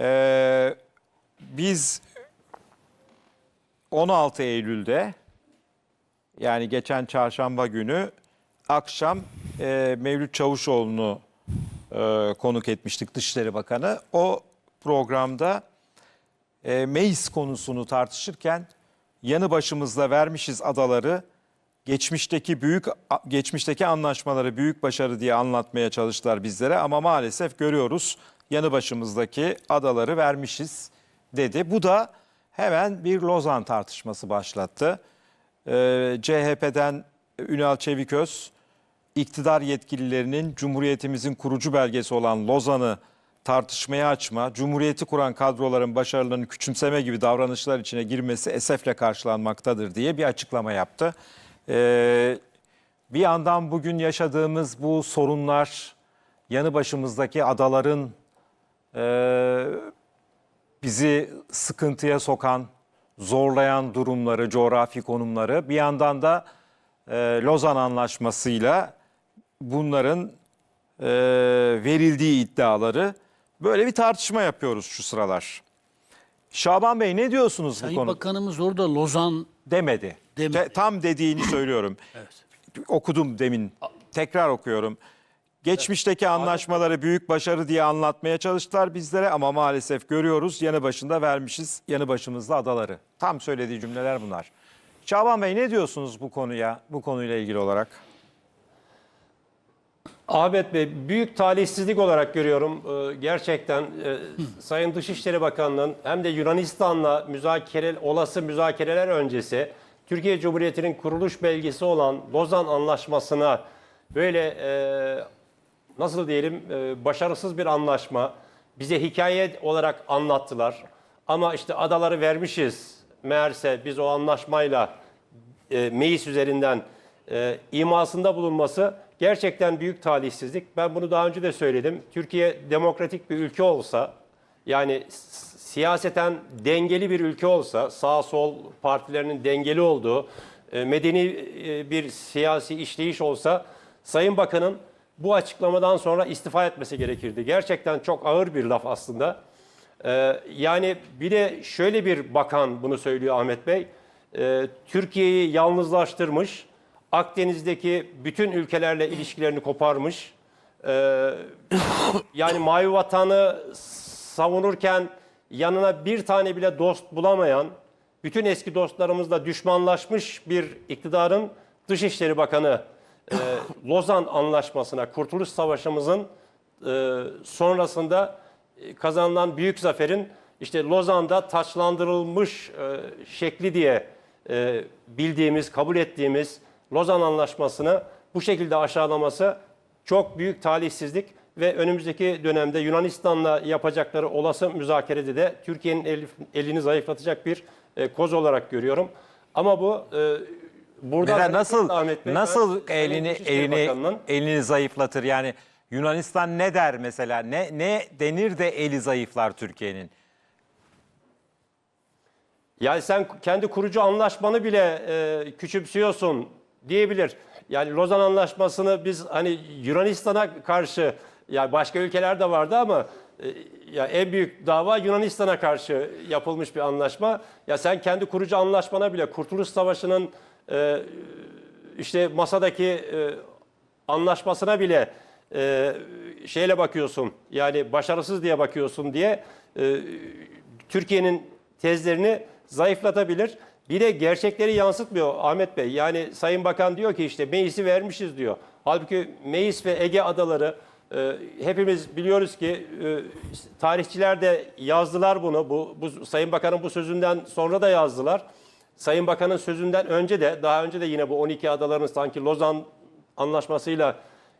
Ee, biz 16 Eylül'de yani geçen çarşamba günü akşam e, Mevlüt Çavuşoğlu'nu e, konuk etmiştik Dışişleri Bakanı. O programda e, Meis konusunu tartışırken yanı başımızda vermişiz adaları geçmişteki büyük geçmişteki anlaşmaları büyük başarı diye anlatmaya çalıştılar bizlere ama maalesef görüyoruz yanı başımızdaki adaları vermişiz dedi. Bu da hemen bir Lozan tartışması başlattı. Ee, CHP'den Ünal Çeviköz iktidar yetkililerinin Cumhuriyetimizin kurucu belgesi olan Lozan'ı tartışmaya açma, Cumhuriyeti kuran kadroların başarılarını küçümseme gibi davranışlar içine girmesi esefle karşılanmaktadır diye bir açıklama yaptı. Ee, bir yandan bugün yaşadığımız bu sorunlar, yanı başımızdaki adaların e, bizi sıkıntıya sokan, zorlayan durumları, coğrafi konumları, bir yandan da e, Lozan Anlaşması'yla bunların e, verildiği iddiaları böyle bir tartışma yapıyoruz şu sıralar. Şaban Bey ne diyorsunuz bu Sayın konu? Bakanımız orada Lozan Demedi. Demedi. Te- tam dediğini söylüyorum. Okudum demin. Tekrar okuyorum. Geçmişteki anlaşmaları büyük başarı diye anlatmaya çalıştılar bizlere ama maalesef görüyoruz yanı başında vermişiz yanı başımızda adaları. Tam söylediği cümleler bunlar. Şaban Bey ne diyorsunuz bu konuya, bu konuyla ilgili olarak? Ahmet Bey büyük talihsizlik olarak görüyorum. Ee, Gerçekten e, Sayın Dışişleri Bakanı'nın hem de Yunanistan'la müzakere olası müzakereler öncesi Türkiye Cumhuriyeti'nin kuruluş belgesi olan Lozan Anlaşması'na böyle e, nasıl diyelim e, başarısız bir anlaşma bize hikaye olarak anlattılar. Ama işte adaları vermişiz. Meğerse biz o anlaşmayla e, üzerinden e, imasında bulunması gerçekten büyük talihsizlik. Ben bunu daha önce de söyledim. Türkiye demokratik bir ülke olsa, yani siyaseten dengeli bir ülke olsa, sağ sol partilerinin dengeli olduğu, e, medeni e, bir siyasi işleyiş olsa, Sayın Bakan'ın bu açıklamadan sonra istifa etmesi gerekirdi. Gerçekten çok ağır bir laf aslında. Ee, yani bir de şöyle bir bakan bunu söylüyor Ahmet Bey. Ee, Türkiye'yi yalnızlaştırmış, Akdeniz'deki bütün ülkelerle ilişkilerini koparmış. Ee, yani mavi vatanı savunurken yanına bir tane bile dost bulamayan, bütün eski dostlarımızla düşmanlaşmış bir iktidarın Dışişleri Bakanı e, Lozan Anlaşması'na, Kurtuluş Savaşımızın e, sonrasında e, kazanılan büyük zaferin işte Lozan'da taçlandırılmış e, şekli diye e, bildiğimiz, kabul ettiğimiz Lozan Anlaşması'nı bu şekilde aşağılaması çok büyük talihsizlik ve önümüzdeki dönemde Yunanistan'la yapacakları olası müzakerede de Türkiye'nin el- elini zayıflatacak bir e, koz olarak görüyorum. Ama bu e, burada Neden, nasıl nasıl elini elini elini zayıflatır? Yani Yunanistan ne der mesela? Ne ne denir de eli zayıflar Türkiye'nin? Yani sen kendi kurucu anlaşmanı bile e, küçümsüyorsun diyebilir. Yani Lozan Anlaşması'nı biz hani Yunanistan'a karşı yani başka ülkeler de vardı ama e, ya en büyük dava Yunanistan'a karşı yapılmış bir anlaşma. Ya sen kendi kurucu anlaşmana bile Kurtuluş Savaşı'nın e, işte masadaki e, anlaşmasına bile e, şeyle bakıyorsun. Yani başarısız diye bakıyorsun diye e, Türkiye'nin tezlerini zayıflatabilir. Bir de gerçekleri yansıtmıyor Ahmet Bey. Yani Sayın Bakan diyor ki işte meclisi vermişiz diyor. Halbuki Meis ve Ege adaları e, hepimiz biliyoruz ki e, tarihçiler de yazdılar bunu. Bu, bu Sayın Bakan'ın bu sözünden sonra da yazdılar. Sayın Bakan'ın sözünden önce de daha önce de yine bu 12 adaların sanki Lozan anlaşmasıyla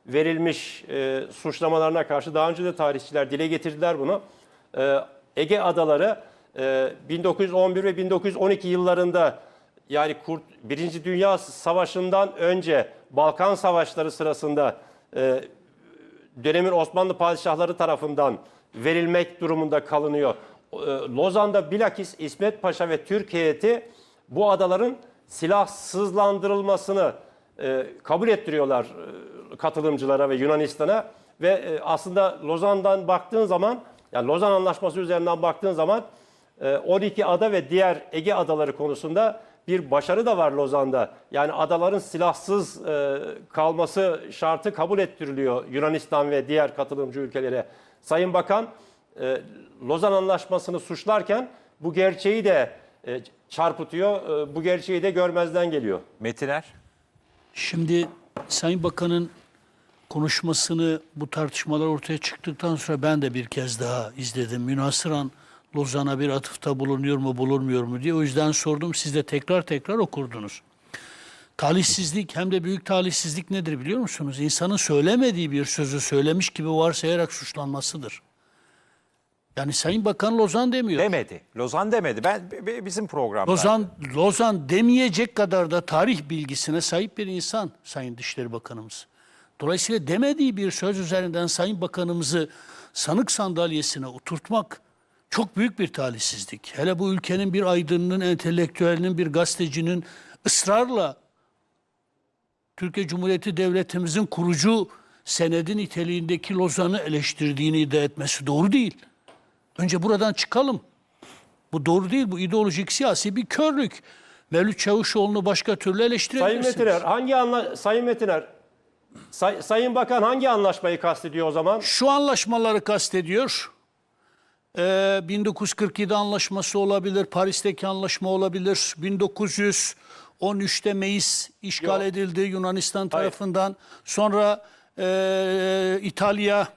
verilmiş e, suçlamalarına karşı daha önce de tarihçiler dile getirdiler bunu. E, Ege adaları e, 1911 ve 1912 yıllarında yani Kurt, Birinci Dünya Savaşı'ndan önce Balkan Savaşları sırasında e, dönemin Osmanlı padişahları tarafından verilmek durumunda kalınıyor. E, Lozan'da bilakis İsmet Paşa ve Türk heyeti bu adaların silahsızlandırılmasını e, kabul ettiriyorlar e, katılımcılara ve Yunanistan'a ve e, aslında Lozan'dan baktığın zaman Yani Lozan Anlaşması üzerinden baktığın zaman e, 12 ada ve diğer Ege adaları konusunda bir başarı da var Lozan'da. Yani adaların silahsız kalması şartı kabul ettiriliyor Yunanistan ve diğer katılımcı ülkelere. Sayın Bakan Lozan Anlaşması'nı suçlarken bu gerçeği de çarpıtıyor, e, bu gerçeği de görmezden geliyor. Metiner. Şimdi Sayın Bakan'ın konuşmasını bu tartışmalar ortaya çıktıktan sonra ben de bir kez daha izledim. Münasıran Lozan'a bir atıfta bulunuyor mu bulunmuyor mu diye. O yüzden sordum. Siz de tekrar tekrar okurdunuz. Talihsizlik hem de büyük talihsizlik nedir biliyor musunuz? İnsanın söylemediği bir sözü söylemiş gibi varsayarak suçlanmasıdır. Yani Sayın Bakan Lozan demiyor. Demedi. Lozan demedi. Ben b- b- bizim programda. Lozan, Lozan demeyecek kadar da tarih bilgisine sahip bir insan Sayın Dışişleri Bakanımız. Dolayısıyla demediği bir söz üzerinden Sayın Bakanımızı sanık sandalyesine oturtmak çok büyük bir talihsizlik. Hele bu ülkenin bir aydınının, entelektüelinin, bir gazetecinin ısrarla Türkiye Cumhuriyeti Devletimizin kurucu senedi niteliğindeki Lozan'ı eleştirdiğini iddia etmesi doğru değil. Önce buradan çıkalım. Bu doğru değil. Bu ideolojik siyasi bir körlük. Mevlüt Çavuşoğlu'nu başka türlü Sayın eleştirebilirsiniz. Metiner, hangi anla Sayın Metiner, Say- Sayın Bakan hangi anlaşmayı kastediyor o zaman? Şu anlaşmaları kastediyor. Ee, 1947 anlaşması olabilir, Paris'teki anlaşma olabilir. 1913'te Meis işgal Yok. edildi Yunanistan tarafından. Sonra ee, İtalya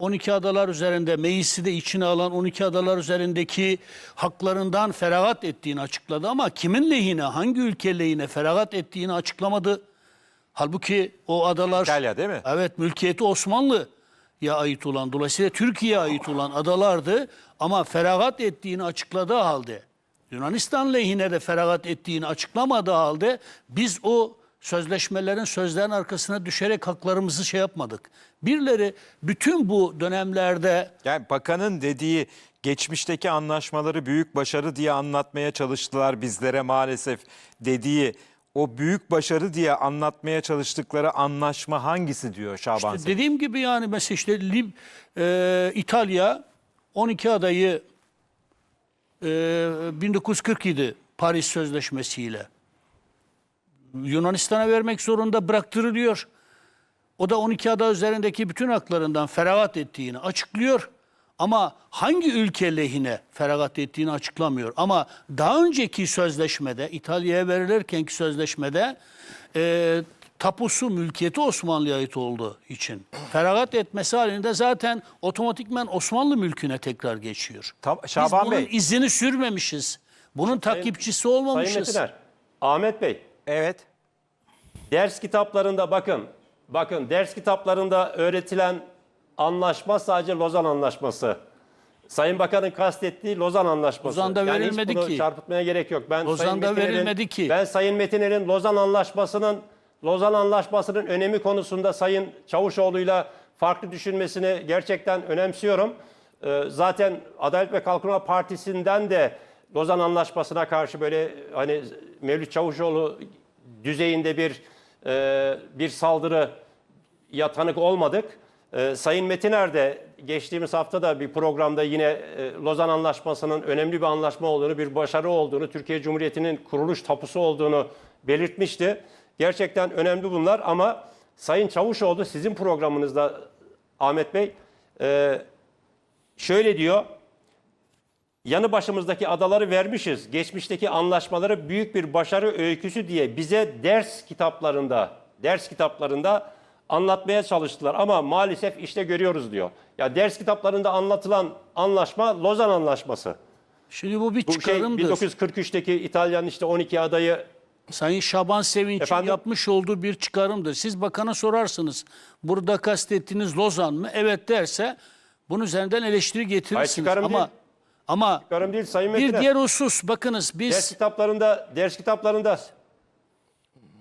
12 adalar üzerinde Meis'i de içine alan 12 adalar üzerindeki haklarından feragat ettiğini açıkladı ama kimin lehine, hangi ülke lehine feragat ettiğini açıklamadı. Halbuki o adalar İtalya değil mi? Evet, mülkiyeti Osmanlı'ya ait olan, dolayısıyla Türkiye'ye ait olan adalardı ama feragat ettiğini açıkladığı halde, Yunanistan lehine de feragat ettiğini açıklamadığı halde biz o sözleşmelerin sözlerin arkasına düşerek haklarımızı şey yapmadık. Birileri bütün bu dönemlerde Yani bakanın dediği geçmişteki anlaşmaları büyük başarı diye anlatmaya çalıştılar bizlere maalesef dediği o büyük başarı diye anlatmaya çalıştıkları anlaşma hangisi diyor Şaban Sevinç? Dediğim gibi yani mesela işte Lib, e, İtalya 12 adayı e, 1947 Paris Sözleşmesi'yle Yunanistan'a vermek zorunda bıraktırılıyor. O da 12 ada üzerindeki bütün haklarından feragat ettiğini açıklıyor. Ama hangi ülke lehine feragat ettiğini açıklamıyor. Ama daha önceki sözleşmede, İtalya'ya verilirkenki sözleşmede e, tapusu, mülkiyeti Osmanlı'ya ait olduğu için feragat etmesi halinde zaten otomatikmen Osmanlı mülküne tekrar geçiyor. Tam- Biz Şaban bunun Bey. izini sürmemişiz. Bunun takipçisi Sayın olmamışız. Metiner, Ahmet Bey, Evet. ders kitaplarında bakın, bakın ders kitaplarında öğretilen anlaşma sadece Lozan Anlaşması. Sayın Bakan'ın kastettiği Lozan Anlaşması. Lozan'da hiç verilmedi bunu ki. çarpıtmaya gerek yok. Ben Lozan'da Sayın verilmedi ki. Ben Sayın Metiner'in Lozan Anlaşması'nın Lozan Anlaşması'nın önemi konusunda Sayın Çavuşoğlu'yla farklı düşünmesini gerçekten önemsiyorum. Ee, zaten Adalet ve Kalkınma Partisi'nden de Lozan Anlaşması'na karşı böyle hani Mevlüt Çavuşoğlu düzeyinde bir e, bir saldırı ya tanık olmadık. Ee, Sayın Metiner de geçtiğimiz hafta da bir programda yine e, Lozan Anlaşması'nın önemli bir anlaşma olduğunu, bir başarı olduğunu, Türkiye Cumhuriyeti'nin kuruluş tapusu olduğunu belirtmişti. Gerçekten önemli bunlar ama Sayın Çavuşoğlu sizin programınızda Ahmet Bey e, şöyle diyor. Yanı başımızdaki adaları vermişiz. Geçmişteki anlaşmaları büyük bir başarı öyküsü diye bize ders kitaplarında, ders kitaplarında anlatmaya çalıştılar ama maalesef işte görüyoruz diyor. Ya ders kitaplarında anlatılan anlaşma Lozan Anlaşması. Şimdi bu bir Bu şey çıkarımdır. 1943'teki İtalyan işte 12 adayı Sayın Şaban Sevinç'in Efendim? yapmış olduğu bir çıkarımdır. Siz bakana sorarsınız. Burada kastettiğiniz Lozan mı? Evet derse bunun üzerinden eleştiri getirirsiniz. çıkarım ama değil. Ama Karım değil Sayın bir Metiner. diğer husus bakınız biz Ders kitaplarında, ders kitaplarında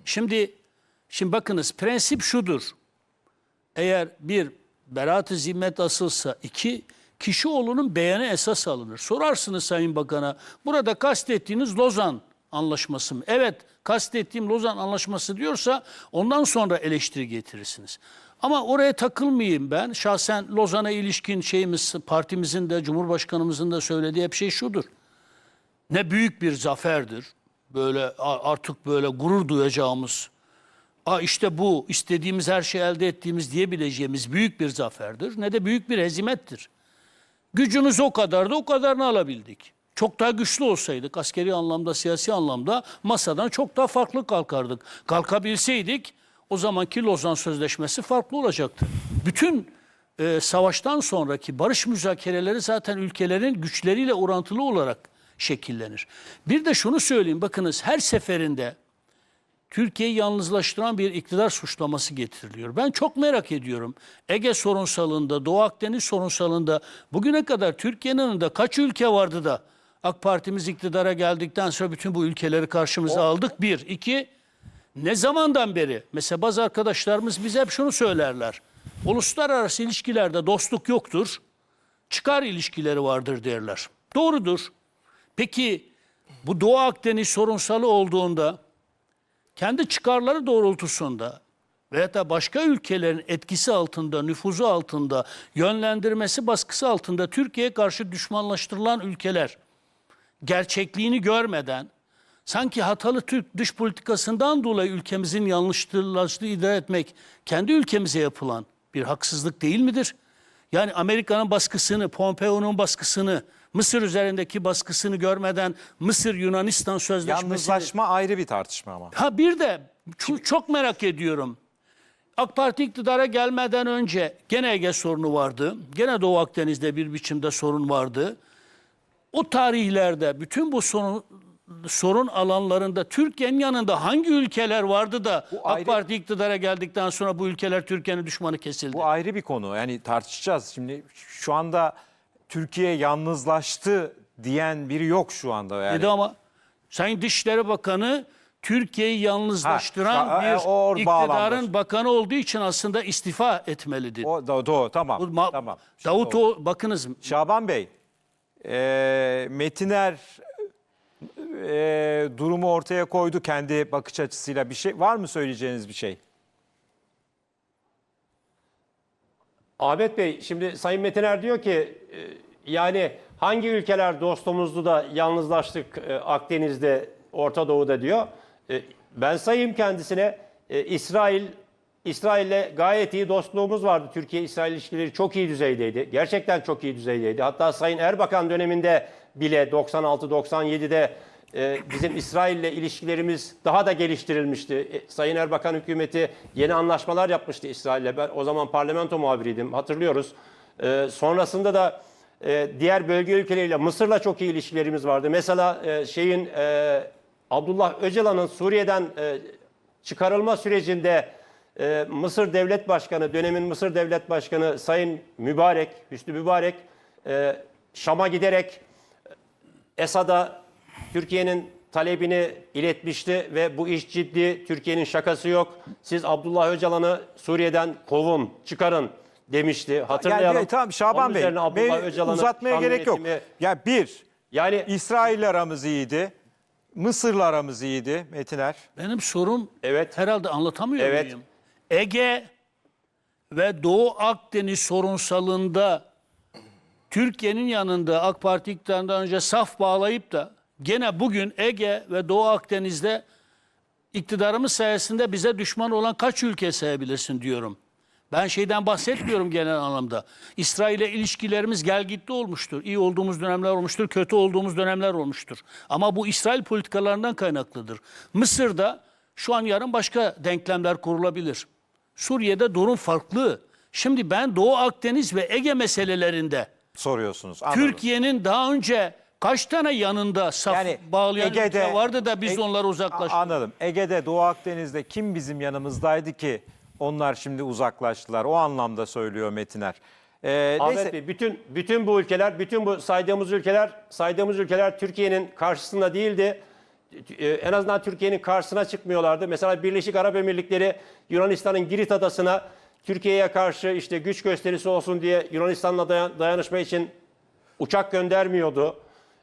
Şimdi şimdi bakınız prensip şudur. Eğer bir beraat-ı zimmet asılsa iki kişi oğlunun beyanı esas alınır. Sorarsınız Sayın Bakan'a burada kastettiğiniz Lozan Anlaşması mı? Evet kastettiğim Lozan Anlaşması diyorsa ondan sonra eleştiri getirirsiniz. Ama oraya takılmayayım ben. Şahsen Lozan'a ilişkin şeyimiz partimizin de Cumhurbaşkanımızın da söylediği hep şey şudur. Ne büyük bir zaferdir. Böyle artık böyle gurur duyacağımız Aa işte bu istediğimiz her şeyi elde ettiğimiz diyebileceğimiz büyük bir zaferdir. Ne de büyük bir hezimettir. Gücümüz o kadardı, o kadarını alabildik. Çok daha güçlü olsaydık askeri anlamda, siyasi anlamda masadan çok daha farklı kalkardık. Kalkabilseydik o zamanki Lozan Sözleşmesi farklı olacaktı. Bütün e, savaştan sonraki barış müzakereleri zaten ülkelerin güçleriyle orantılı olarak şekillenir. Bir de şunu söyleyeyim bakınız her seferinde Türkiye'yi yalnızlaştıran bir iktidar suçlaması getiriliyor. Ben çok merak ediyorum. Ege sorunsalında, Doğu Akdeniz sorunsalında bugüne kadar Türkiye'nin yanında kaç ülke vardı da AK Partimiz iktidara geldikten sonra bütün bu ülkeleri karşımıza aldık. Bir. iki ne zamandan beri? Mesela bazı arkadaşlarımız bize hep şunu söylerler. Uluslararası ilişkilerde dostluk yoktur. Çıkar ilişkileri vardır derler. Doğrudur. Peki bu Doğu Akdeniz sorunsalı olduğunda kendi çıkarları doğrultusunda veya da başka ülkelerin etkisi altında, nüfuzu altında, yönlendirmesi baskısı altında Türkiye'ye karşı düşmanlaştırılan ülkeler gerçekliğini görmeden sanki hatalı Türk dış politikasından dolayı ülkemizin yanlışlığı idare etmek kendi ülkemize yapılan bir haksızlık değil midir? Yani Amerika'nın baskısını, Pompeo'nun baskısını, Mısır üzerindeki baskısını görmeden Mısır Yunanistan sözleşmesi Yalnızlaşma ayrı bir tartışma ama. Ha bir de şu- çok merak ediyorum. AK Parti iktidara gelmeden önce gene Ege sorunu vardı. Gene Doğu Akdeniz'de bir biçimde sorun vardı. O tarihlerde bütün bu sorun, sorun alanlarında Türkiye'nin yanında hangi ülkeler vardı da Bu AK ayrı- Parti iktidara geldikten sonra bu ülkeler Türkiye'nin düşmanı kesildi? Bu ayrı bir konu. Yani tartışacağız. Şimdi şu anda Türkiye yalnızlaştı diyen biri yok şu anda yani. Dedi ama Sayın Dışişleri Bakanı Türkiye'yi yalnızlaştıran Ha, bir o- iktidarın bağlamda. bakanı olduğu için aslında istifa etmelidir. O da doğru tamam. Bu ma- tamam. Davut Doğru. o bakınız Şaban Bey, e, Metiner e, durumu ortaya koydu kendi bakış açısıyla bir şey var mı söyleyeceğiniz bir şey? Ahmet Bey şimdi Sayın Metiner diyor ki e, yani hangi ülkeler dostumuzdu da yalnızlaştık e, Akdeniz'de, Orta Doğu'da diyor. E, Ben sayayım kendisine e, İsrail İsrail'le gayet iyi dostluğumuz vardı. Türkiye-İsrail ilişkileri çok iyi düzeydeydi. Gerçekten çok iyi düzeydeydi. Hatta Sayın Erbakan döneminde bile 96-97'de e, bizim İsrail'le ilişkilerimiz daha da geliştirilmişti. E, Sayın Erbakan hükümeti yeni anlaşmalar yapmıştı İsrail'le. Ben o zaman parlamento muhabiriydim hatırlıyoruz. E, sonrasında da diğer bölge ülkeleriyle Mısır'la çok iyi ilişkilerimiz vardı. Mesela şeyin Abdullah Öcalan'ın Suriye'den çıkarılma sürecinde e, Mısır Devlet Başkanı, dönemin Mısır Devlet Başkanı Sayın Mübarek, Hüsnü Mübarek e, Şam'a giderek Esad'a Türkiye'nin talebini iletmişti ve bu iş ciddi, Türkiye'nin şakası yok. Siz Abdullah Öcalan'ı Suriye'den kovun, çıkarın demişti. Hatırlayalım. Yani, tamam Şaban Onun Bey, Öcalan'ı uzatmaya Şam gerek yok. yönetimi- Ya bir, Yani İsrail'le aramız iyiydi. Mısır'la aramız iyiydi Metiner. benim sorum Evet. herhalde anlatamıyor Evet. muyum? Ege ve Doğu Akdeniz sorunsalında Türkiye'nin yanında AK Parti iktidarından önce saf bağlayıp da gene bugün Ege ve Doğu Akdeniz'de iktidarımız sayesinde bize düşman olan kaç ülke sayabilirsin diyorum. Ben şeyden bahsetmiyorum genel anlamda. İsrail'e ilişkilerimiz gelgitli olmuştur. İyi olduğumuz dönemler olmuştur, kötü olduğumuz dönemler olmuştur. Ama bu İsrail politikalarından kaynaklıdır. Mısır'da şu an yarın başka denklemler kurulabilir. Suriye'de durum farklı. Şimdi ben Doğu Akdeniz ve Ege meselelerinde Soruyorsunuz. Anladım. Türkiye'nin daha önce kaç tane yanında saf Yani bağlayan Ege'de- ülke vardı da biz Ege- onları uzaklaştırdık. A- Anladım. Ege'de, Doğu Akdeniz'de kim bizim yanımızdaydı ki onlar şimdi uzaklaştılar? O anlamda söylüyor Metiner. Ee, Ahmet neyse. Bey, bütün bütün bu ülkeler, bütün bu saydığımız ülkeler, saydığımız ülkeler Türkiye'nin karşısında değildi. Ee, En azından Türkiye'nin karşısına çıkmıyorlardı. Mesela Birleşik Arap Emirlikleri Yunanistan'ın Girit adasına Türkiye'ye karşı işte güç gösterisi olsun diye Yunanistan'la dayan- dayanışma için uçak göndermiyordu.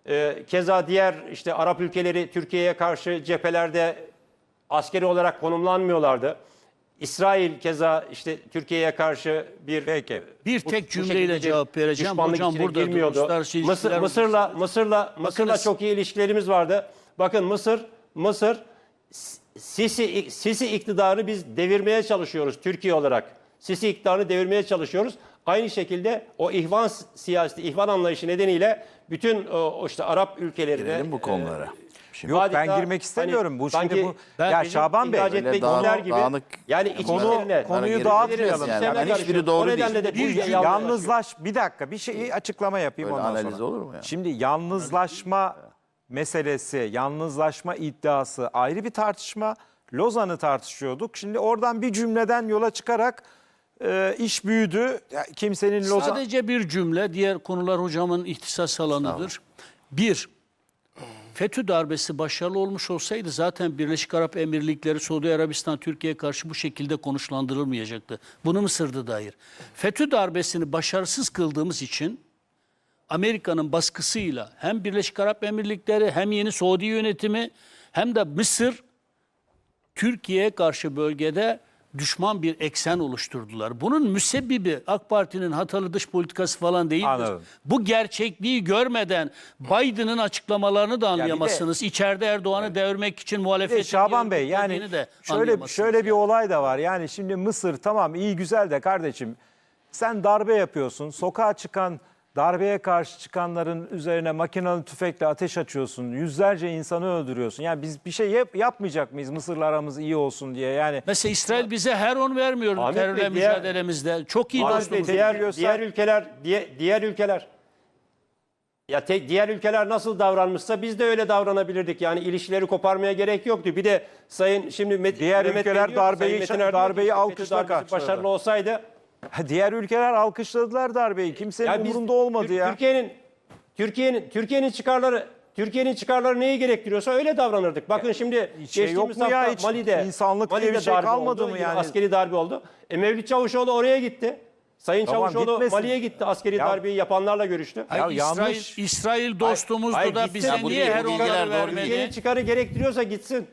Ee, keza diğer işte Arap ülkeleri Türkiye'ye karşı cephelerde askeri olarak konumlanmıyorlardı. İsrail keza işte Türkiye'ye karşı bir Peki. Bir bu- tek bu cümleyle şekilde cevap vereceğim. Hocam burada girmiyordu. Mısır, Mısır'la Mısır'la Mısır'la Bakınız- çok iyi ilişkilerimiz vardı. Bakın Mısır Mısır Sisi Sisi iktidarı biz devirmeye çalışıyoruz Türkiye olarak. Sisi iktidarını devirmeye çalışıyoruz. Aynı şekilde o ihvan siyaseti, ihvan anlayışı nedeniyle bütün o, o işte Arap ülkelerine Girelim bu konulara. Şimdi Yok adeta ben girmek istemiyorum. hani bu şimdi bu ben ya Şaban Bey Öyle dağınık- gibi. dağınık- yani Konu- konuyu girip dağıtmayalım. Yani. karışıyor. Hiçbiri doğru değil. de Bir. Yalnızlaş bir dakika bir şey açıklama yapayım Öyle ondan analiz sonra. olur mu ya? Şimdi yalnızlaşma meselesi, yalnızlaşma iddiası ayrı bir tartışma. Lozan'ı tartışıyorduk. Şimdi oradan bir cümleden yola çıkarak e, iş büyüdü. Ya, kimsenin Lozan... Sadece bir cümle, diğer konular hocamın ihtisas alanıdır. Bir, FETÖ darbesi başarılı olmuş olsaydı zaten Birleşik Arap Emirlikleri, Suudi Arabistan, Türkiye'ye karşı bu şekilde konuşlandırılmayacaktı. Bunu Mısır'da dair. FETÖ darbesini başarısız kıldığımız için Amerika'nın baskısıyla hem Birleşik Arap Emirlikleri hem yeni Suudi yönetimi hem de Mısır Türkiye'ye karşı bölgede düşman bir eksen oluşturdular. Bunun müsebbibi AK Parti'nin hatalı dış politikası falan değildir. Anladım. Bu gerçekliği görmeden Biden'ın açıklamalarını da anlayamazsınız. İçeride Erdoğan'ı devirmek için Bir de muhalefetin Şaban Bey yani de şöyle şöyle bir yani. olay da var. Yani şimdi Mısır tamam iyi güzel de kardeşim sen darbe yapıyorsun. Sokağa çıkan darbeye karşı çıkanların üzerine makinalı tüfekle ateş açıyorsun. Yüzlerce insanı öldürüyorsun. Yani biz bir şey yap, yapmayacak mıyız Mısır'la aramız iyi olsun diye? Yani Mesela İsrail bize her on vermiyordu Ahmet Bey, terörle diğer- mücadelemizde. Çok iyi Ahmet Bey, dostumuz. diğer, biliyorsa- diğer ülkeler diğer, diğer ülkeler ya tek diğer ülkeler nasıl davranmışsa biz de öyle davranabilirdik. Yani ilişkileri koparmaya gerek yoktu. Bir de sayın şimdi Met, Diğer Mehmet Bey ülkeler diyor ki, darbeyi- Sayın Metin Erdoğan darbeyi diyor ki, alkışla FETÖ darbesi karşıladı. Başarılı olsaydı diğer ülkeler alkışladılar darbeyi. Kimsenin ya biz- umurunda olmadı Tür- ya. Türkiye'nin Türkiye'nin Türkiye'nin çıkarları Türkiye'nin çıkarları neyi gerektiriyorsa öyle davranırdık. Bakın şimdi şey yok geçtiğimiz mu ya hafta hiç? Mali'de İnsanlık diye Mali'de bir şey darbe kalmadı oldu, mı yine yani? Askeri darbe oldu. E Mevlüt Çavuşoğlu oraya gitti. Sayın Tamam, Çavuşoğlu gitmesin. Mali'ye gitti. Askeri Ya- darbeyi yapanlarla görüştü. Hayır, Ya İsrail, yanlış. İsrail dostumuzdu Hayır, da gitsin. bize Ya bu niye değil, her bu bilgiler onları doğru. Türkiye'nin vermedi? çıkarı gerektiriyorsa gitsin.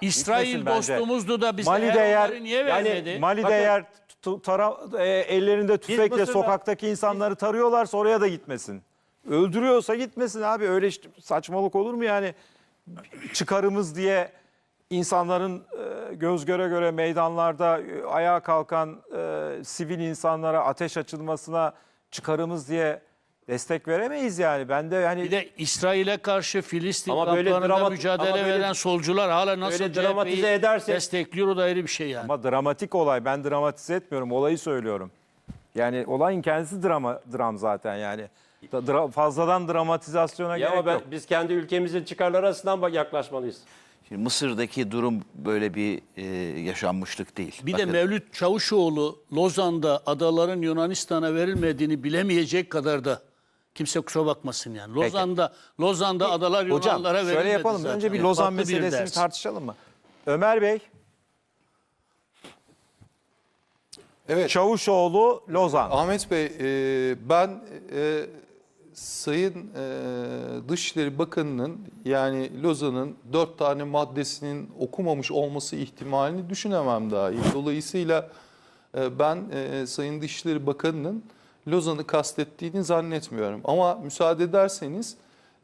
İsrail Gitmesin bence. dostumuzdu da bize Mali'de her eğer- onları niye yani vermedi? Mali'de Bakın- eğer tu- tara- e, ellerinde tüfekle Mısır'da- sokaktaki insanları tarıyorlarsa oraya da gitmesin. Öldürüyorsa gitmesin abi. Öyle işte saçmalık olur mu yani? Çıkarımız diye insanların e, göz göre göre meydanlarda e, ayağa kalkan e, sivil insanlara ateş açılmasına çıkarımız diye destek veremeyiz yani. Ben de yani Bir de İsrail'e karşı Filistin Ama böyle kamplarında dramat- mücadele ama böyle- veren solcular hala nasıl böyle dramatize CHP'yi ederse- destekliyor o da ayrı bir şey yani. Ama dramatik olay. Ben dramatize etmiyorum. Olayı söylüyorum. Yani olayın kendisi drama, dram zaten yani. Da- dra- fazladan dramatizasyona Ya gerek ama ben, yok. biz kendi ülkemizin çıkarları açısından bak yaklaşmalıyız. Şimdi Mısır'daki durum böyle bir e, yaşanmışlık değil. Bir de Bakın, Mevlüt Çavuşoğlu Lozan'da adaların Yunanistan'a verilmediğini bilemeyecek kadar da kimse kusura bakmasın yani. Lozan'da Lozan'da adalar Hocam Yunanlara verilmedi şöyle yapalım. zaten. Önce bir Yani Lozan farklı bir meselesini ders. tartışalım mı? Ömer Bey, Evet. Çavuşoğlu, Lozan. Ahmet Bey, e, ben e, Sayın e, Dışişleri Bakanı'nın yani Lozan'ın dört tane maddesinin okumamış olması ihtimalini düşünemem dahi. Dolayısıyla e, ben e, Sayın Dışişleri Bakanı'nın Lozan'ı kastettiğini zannetmiyorum. Ama müsaade ederseniz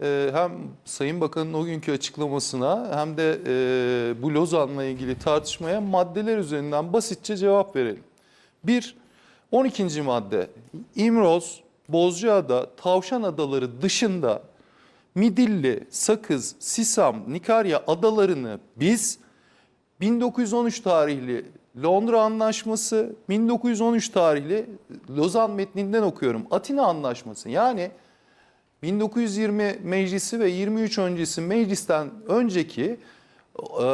e, hem Sayın Bakan'ın o günkü açıklamasına hem de e, bu Lozan'la ilgili tartışmaya maddeler üzerinden basitçe cevap verelim. Bir, 12. madde. İmroz, Bozcaada, Tavşan Adaları dışında Midilli, Sakız, Sisam, Nikarya adalarını biz 1913 tarihli Londra Anlaşması, 1913 tarihli Lozan metninden okuyorum. Atina Anlaşması yani 1920 meclisi ve 23 öncesi meclisten önceki e,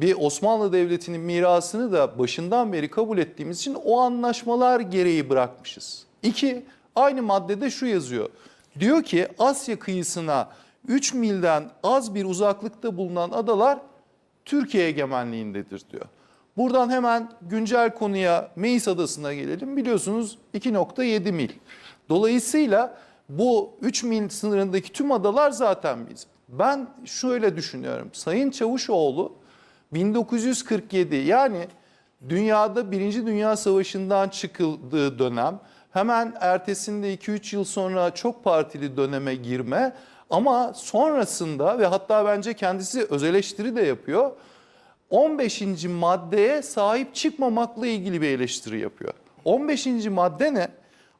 bir Osmanlı Devleti'nin mirasını da başından beri kabul ettiğimiz için o anlaşmalar gereği bırakmışız. İki, aynı maddede şu yazıyor. Diyor ki Asya kıyısına 3 milden az bir uzaklıkta bulunan adalar Türkiye egemenliğindedir diyor. Buradan hemen güncel konuya Meis Adası'na gelelim. Biliyorsunuz 2.7 mil. Dolayısıyla bu 3 mil sınırındaki tüm adalar zaten bizim. Ben şöyle düşünüyorum. Sayın Çavuşoğlu 1947 yani dünyada Birinci Dünya Savaşı'ndan çıkıldığı dönem hemen ertesinde 2-3 yıl sonra çok partili döneme girme ama sonrasında ve hatta bence kendisi öz eleştiri de yapıyor. 15. maddeye sahip çıkmamakla ilgili bir eleştiri yapıyor. 15. madde ne?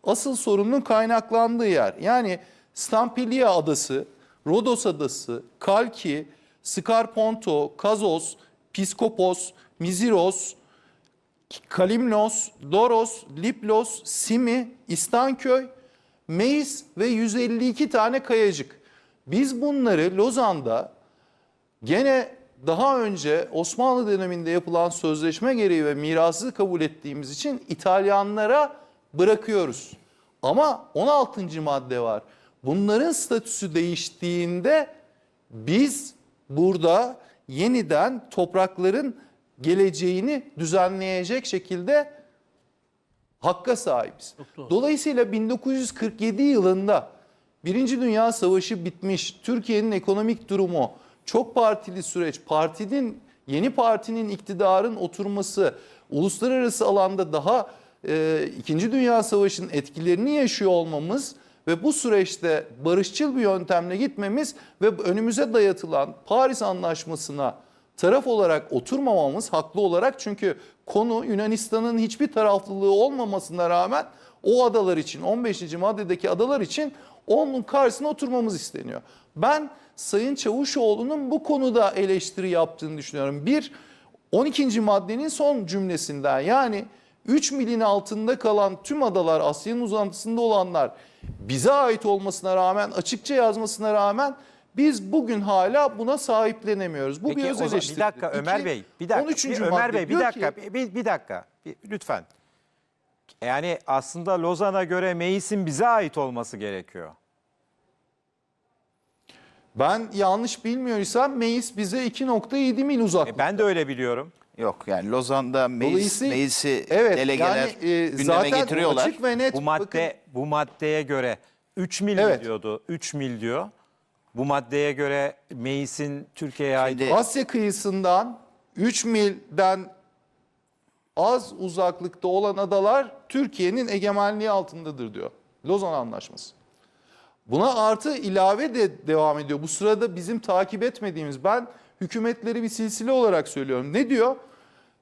Asıl sorunun kaynaklandığı yer. Yani Stampilia adası, Rodos adası, Kalki, Skarponto, Kazos, Piskopos, Miziros, Kalimnos, Doros, Liplos, Simi, İstanköy, Meis ve 152 tane kayacık. Biz bunları Lozan'da gene daha önce Osmanlı döneminde yapılan sözleşme gereği ve mirası kabul ettiğimiz için İtalyanlara bırakıyoruz. Ama 16. madde var. Bunların statüsü değiştiğinde biz burada yeniden toprakların geleceğini düzenleyecek şekilde hakka sahibiz. Dolayısıyla 1947 yılında Birinci Dünya Savaşı bitmiş, Türkiye'nin ekonomik durumu, çok partili süreç, partinin yeni partinin iktidarın oturması, uluslararası alanda daha e, İkinci Dünya Savaşı'nın etkilerini yaşıyor olmamız ve bu süreçte barışçıl bir yöntemle gitmemiz ve önümüze dayatılan Paris Anlaşması'na taraf olarak oturmamamız haklı olarak çünkü konu Yunanistan'ın hiçbir taraflılığı olmamasına rağmen o adalar için 15. maddedeki adalar için onun karşısına oturmamız isteniyor. Ben Sayın Çavuşoğlu'nun bu konuda eleştiri yaptığını düşünüyorum. Bir, 12. maddenin son cümlesinden yani 3 milin altında kalan tüm adalar Asya'nın uzantısında olanlar bize ait olmasına rağmen açıkça yazmasına rağmen biz bugün hala buna sahiplenemiyoruz. Bu bir Peki öz o zaman eleştiri. bir dakika Ömer İki, Bey, bir dakika. 13. bir Ömer Bey bir dakika, ki- bir, bir dakika. Bir, lütfen. Yani aslında Lozan'a göre Meis'in bize ait olması gerekiyor. Ben yanlış bilmiyorsam Meis bize 2.7 mil uzak. E, ben de öyle biliyorum. Yok yani Lozan'da meclis, Dolayısıyla- meclisi Evet, delegeler yani, e, gündeme zaten getiriyorlar. açık ve net Bu madde bakın, bu maddeye göre 3 mil Evet. diyordu? 3 mil diyor. Bu maddeye göre Meis'in Türkiye'ye ait Şimdi- Asya kıyısından 3 milden az uzaklıkta olan adalar Türkiye'nin egemenliği altındadır diyor. Lozan Anlaşması. Buna artı ilave de devam ediyor. Bu sırada bizim takip etmediğimiz ben hükümetleri bir silsile olarak söylüyorum. Ne diyor?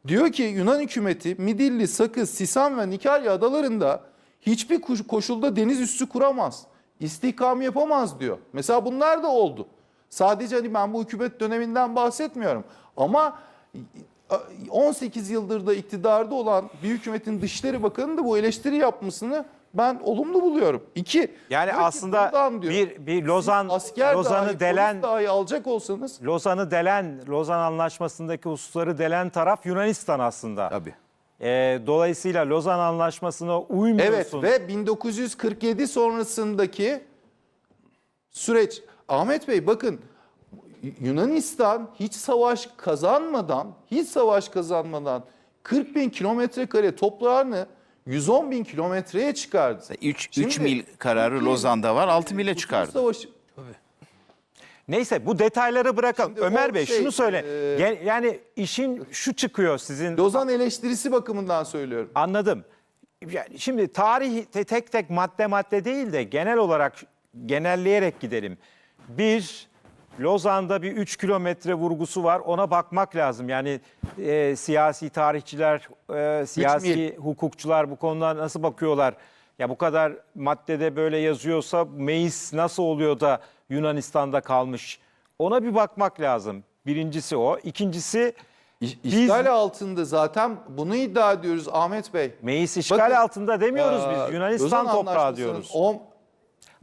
Diyor ki Yunan hükümeti Midilli, Sakız, Sisan ve Nikarya adalarında hiçbir koşulda deniz üssü kuramaz. İstihkam yapamaz diyor. Mesela bunlar da oldu. Sadece hani ben bu hükümet döneminden bahsetmiyorum. Ama 18 yıldır da iktidarda olan bir hükümetin Dışişleri Bakanı da bu eleştiri yapmasını ben olumlu buluyorum. İki, Yani aslında bir bir Lozan siz asker dahi, Lozan'ı polis delen dahi alacak olsanız Lozan'ı delen Lozan Anlaşması'ndaki hususları delen taraf Yunanistan aslında. Tabii. E, dolayısıyla Lozan Anlaşması'na Evet uymuyorsun. ve 1947 sonrasındaki süreç. Ahmet Bey bakın Yunanistan hiç savaş kazanmadan, hiç savaş kazanmadan 40 bin kilometre kare toprağını 110 bin kilometreye çıkardı. 3 Şimdi 3 mil kararı Lozan'da var. 6 mile çıkardı. Savaşı, Neyse bu detayları bırakalım. Şimdi Ömer Bey şey, şunu söyle. e, yani işin şu çıkıyor sizin Lozan eleştirisi bakımından söylüyorum. Anladım. Yani şimdi tarih te- tek tek madde madde değil de genel olarak genelleyerek gidelim. Bir, Lozan'da bir 3 kilometre vurgusu var. Ona bakmak lazım. Yani e, siyasi tarihçiler, e, siyasi hukukçular bu konuda nasıl bakıyorlar? Ya bu kadar maddede böyle yazıyorsa Meis nasıl oluyor da Yunanistan'da kalmış? Ona bir bakmak lazım. Birincisi o. İkincisi İş- biz İşgal altında zaten bunu iddia ediyoruz Ahmet Bey. Meis işgal Bakın, altında demiyoruz biz. Yunanistan Lozan toprağı diyoruz. on-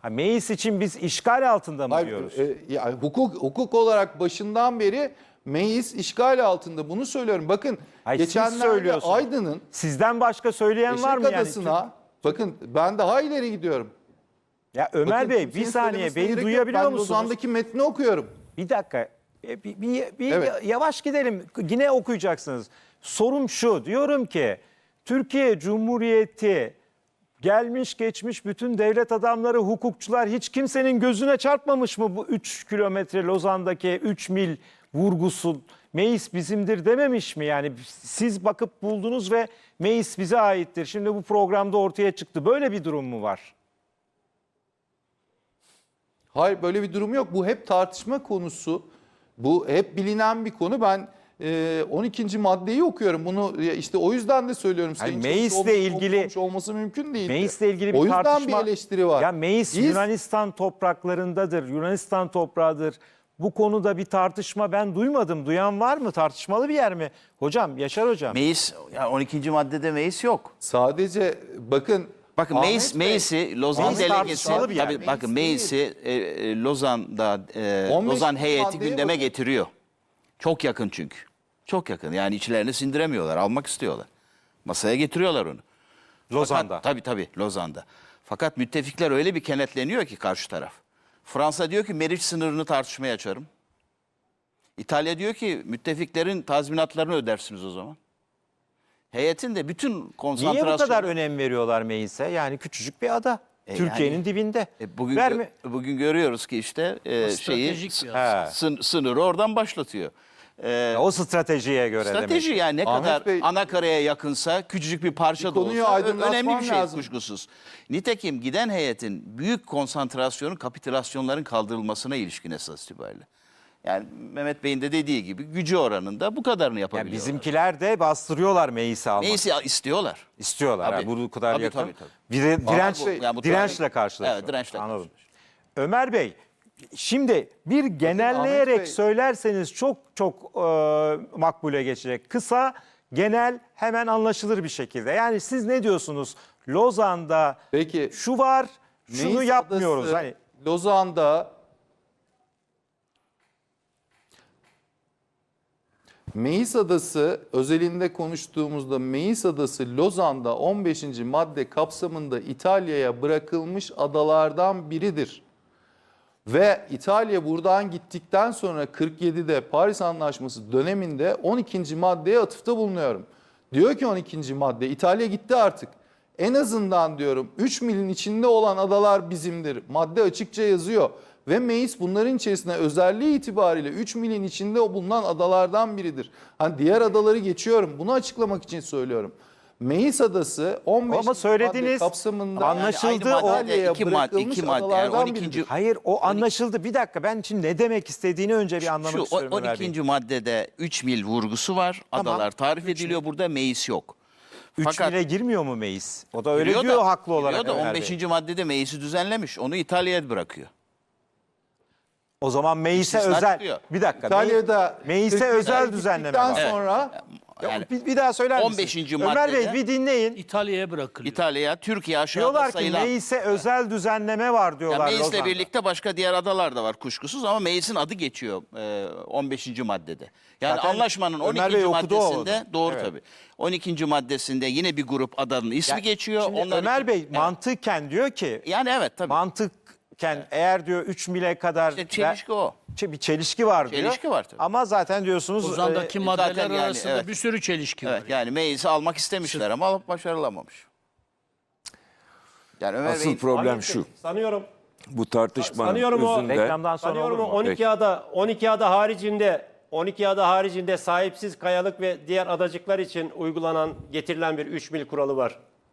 Ha, Meis için biz işgal altında mı Hayır, diyoruz? e, yani hukuk hukuk olarak başından beri Meis işgal altında. Bunu söylüyorum. Bakın Hayır, siz geçenlerde söylüyorsunuz. Aydın'ın Sizden başka söyleyen var Eşek mı yani? Adası'na bakın ben daha ileri gidiyorum. Ya Ömer Bakın, Bey kimsenin bir saniye söylemesine beni gerek yok. duyabiliyor ben musunuz? Lozan'daki metni okuyorum. Bir dakika. E, Bir, bir- bir Evet. yavaş gidelim. Yine okuyacaksınız. Sorum şu. Diyorum ki Türkiye Cumhuriyeti gelmiş geçmiş bütün devlet adamları, hukukçular hiç kimsenin gözüne çarpmamış mı bu 3 kilometre Lozan'daki 3 mil vurgusu Meis bizimdir dememiş mi? Yani siz bakıp buldunuz ve Meis bize aittir. Şimdi bu programda ortaya çıktı. Böyle bir durum mu var? Hayır böyle bir durum yok. Bu hep tartışma konusu. Bu hep bilinen bir konu. Ben 12. maddeyi okuyorum. Bunu işte o yüzden de söylüyorum. Sayın Meis'le Çavuşoğlu'nun ilgili- olması mümkün değil. Meis'le ilgili bir o yüzden tartışma. bir eleştiri var. Ya Meis Biz- Yunanistan topraklarındadır. Yunanistan toprağıdır. Bu konuda bir tartışma ben duymadım. Duyan var mı? Tartışmalı bir yer mi? Hocam, Yaşar hocam. Meclis, yani 12. maddede meclis yok. Sadece bakın Bakın Ahmet meclis, meclisi Lozan Meclis delegesi, tabii bakın meclisi e, e, Lozan'da e, 15. Lozan heyeti gündeme bakın. getiriyor. Çok yakın çünkü. Çok yakın. Yani içlerine sindiremiyorlar, almak istiyorlar. Masaya getiriyorlar onu. Lozan'da. Fakat, tabii tabii Lozan'da. Fakat müttefikler öyle bir kenetleniyor ki karşı taraf. Fransa diyor ki Meriç sınırını tartışmaya açarım. İtalya diyor ki müttefiklerin tazminatlarını ödersiniz o zaman. Heyetin de bütün Niye konsantrasyonu... bu kadar önem veriyorlar Meis'e? Yani küçücük bir ada. E Türkiye'nin yani- dibinde. E bugün Verme- gö- bugün görüyoruz ki işte e, şeyi He. sınırı oradan başlatıyor. E, O stratejiye göre strateji demek. yani ne Ahmet kadar Bey- ana karaya yakınsa küçücük bir parça Bir da konuyu olsa ö- önemli bir şey lazım. kuşkusuz. Nitekim giden heyetin büyük konsantrasyonun kapitülasyonların kaldırılmasına ilişkin esas itibariyle. Yani Mehmet Bey'in de dediği gibi gücü oranında bu kadarını Yani yapabiliyorlar. bizimkiler de bastırıyorlar Meis'i almak. Neyse istiyorlar. İstiyorlar. Tabii. Yani bu kadar Tabii, yakın. tabii, tabii. Dire- direnç, Ahmet Bey, yani bu dirençle karşılaşıyor. Evet, dirençle Anladım. Ömer Bey, şimdi bir genelleyerek söylerseniz çok çok e, makbule geçecek. Kısa, genel, hemen anlaşılır bir şekilde. Yani siz ne diyorsunuz? Lozan'da Peki, şu var, şunu Meis yapmıyoruz. Adası, Hani Lozan'da Meis Adası özelinde konuştuğumuzda Meis Adası Lozan'da 15. madde kapsamında İtalya'ya bırakılmış adalardan biridir. Ve İtalya buradan gittikten sonra 47'de Paris Anlaşması döneminde 12. maddeye atıfta bulunuyorum. Diyor ki 12. madde İtalya gitti artık. En azından diyorum 3 milin içinde olan adalar bizimdir. Madde açıkça yazıyor. Ve Meis bunların içerisinde özelliği itibariyle 3 milin içinde bulunan adalardan biridir. Hani diğer adaları geçiyorum. Bunu açıklamak için söylüyorum. Meis Adası 15 Ama söylediniz, madde kapsamında anlaşıldı aynı o. iki madde, bırakılmış iki madde. Yani adalardan 12. biridir. hayır o anlaşıldı. Bir dakika ben şimdi ne demek istediğini önce bir anlamak Şu o- istiyorum Ömer Bey. 12. maddede 3 mil vurgusu var. Tamam. Adalar tarif ediliyor. Burada meclis yok. 3 Fakat- mile girmiyor mu Meis? O da öyle Giriyor diyor da- haklı olarak. giriyor da Ömer 15. Bey. maddede meclisi düzenlemiş. Onu İtalya'ya bırakıyor. O zaman Meis'e İstisna özel. çıkıyor. Bir dakika. İtalya'da Meis'e 47'ye özel düzenleme var. sonra Yani bir, bir daha söyler misiniz? 15. Ömer Bey maddede- bir dinleyin. İtalya'ya bırakılıyor. İtalya'ya, Türkiye aşağıda Diyorlar ki sayılan... Meis'e özel düzenleme var Ya diyorlar meclisle Lozan'da. birlikte başka diğer adalar da var kuşkusuz ama meclisin adı geçiyor e, 15. maddede. Yani Zaten anlaşmanın Ömer 12. Bey okudu o maddesinde onu. doğru Evet. tabii. 12. maddesinde yine bir grup adanın ismi Yani geçiyor. Şimdi Onlar Ömer Bey Evet. mantıken diyor ki Yani evet tabii. Mantıken eğer diyor 3 mile kadar İşte çelişki o. Çe- bir çelişki var diyor. Çelişki var tabii. Ama zaten diyorsunuz Lozan'daki e, maddeler zaten yani, arasında evet. bir sürü çelişki var. Evet yani meclisi almak istemişler ama alıp başarılamamış. Yani Ömer Asıl Bey'in- problem şu. Sanıyorum Bu tartışmanın Sanıyorum o- özünde reklamdan sonra Sanıyorum olur o mu? 12 ada 12 ada haricinde 12 ada haricinde sahipsiz kayalık ve diğer adacıklar için uygulanan getirilen bir 3 mil kuralı var.